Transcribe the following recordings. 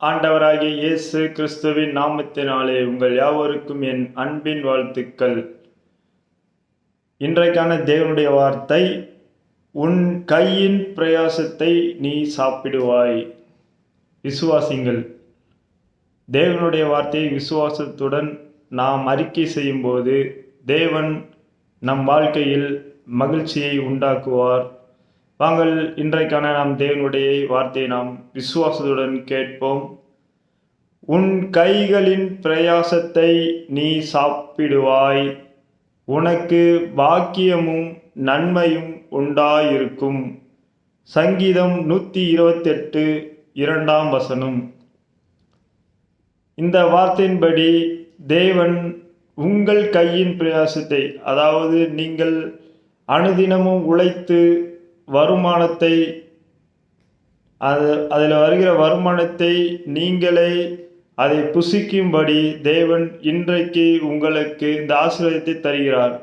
ஆண்டவராகிய இயேசு கிறிஸ்துவின் நாமத்தினாலே உங்கள் யாவருக்கும் என் அன்பின் வாழ்த்துக்கள். இன்றைக்கான தேவனுடைய வார்த்தை உன் கையின் பிரயாசத்தை நீ சாப்பிடுவாய். விசுவாசிங்கள் தேவனுடைய வார்த்தையை விசுவாசத்துடன் நாம் அறிக்கை செய்யும்போது தேவன் நம் வாழ்க்கையில் மகிழ்ச்சியை உண்டாக்குவார். வாங்கள் இன்றைக்கான நாம் தேவனுடைய வார்த்தையை நாம் விசுவாசத்துடன் கேட்போம். உன் கைகளின் பிரயாசத்தை நீ சாப்பிடுவாய். உனக்கு பாக்கியமும் நன்மையும் உண்டாயிருக்கும். சங்கீதம் நூற்றி இருபத்தெட்டு இரண்டாம் வசனம். இந்த வார்த்தையின்படி தேவன் உங்கள் கையின் பிரயாசத்தை அதாவது நீங்கள் அனுதினமும் உழைத்து வருமானத்தை அது அதில் வருகிற வருமானத்தை நீங்களே அதை புசிக்கும்படி தேவன் இன்றைக்கு உங்களுக்கு இந்த ஆசீர்வாதத்தை தருகிறார்.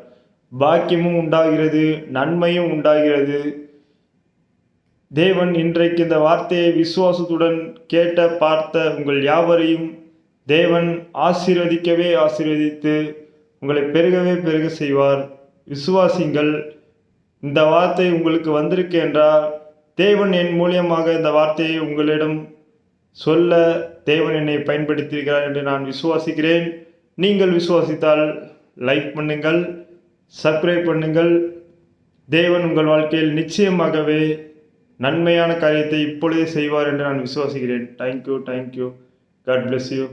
பாக்கியமும் உண்டாகிறது நன்மையும் உண்டாகிறது. தேவன் இன்றைக்கு இந்த வார்த்தையை விசுவாசத்துடன் கேட்ட பார்த்த உங்கள் யாவரையும் தேவன் ஆசீர்வதிக்கவே ஆசீர்வதித்து உங்களை பெருகவே பெருக செய்வார். விசுவாசிங்கள் இந்த வார்த்தை உங்களுக்கு வந்திருக்கு என்றால் தேவன் என் மூலியமாக இந்த வார்த்தையை உங்களிடம் சொல்ல தேவன் என்னை பயன்படுத்தியிருக்கிறார் என்று நான் விசுவாசிக்கிறேன். நீங்கள் விசுவாசித்தால் லைக் பண்ணுங்கள் சப்ஸ்கிரைப் பண்ணுங்கள். தேவன் உங்கள் வாழ்க்கையில் நிச்சயமாகவே நன்மையான காரியத்தை இப்பொழுதே செய்வார் என்று நான் விசுவாசிக்கிறேன். Thank you thank you god bless you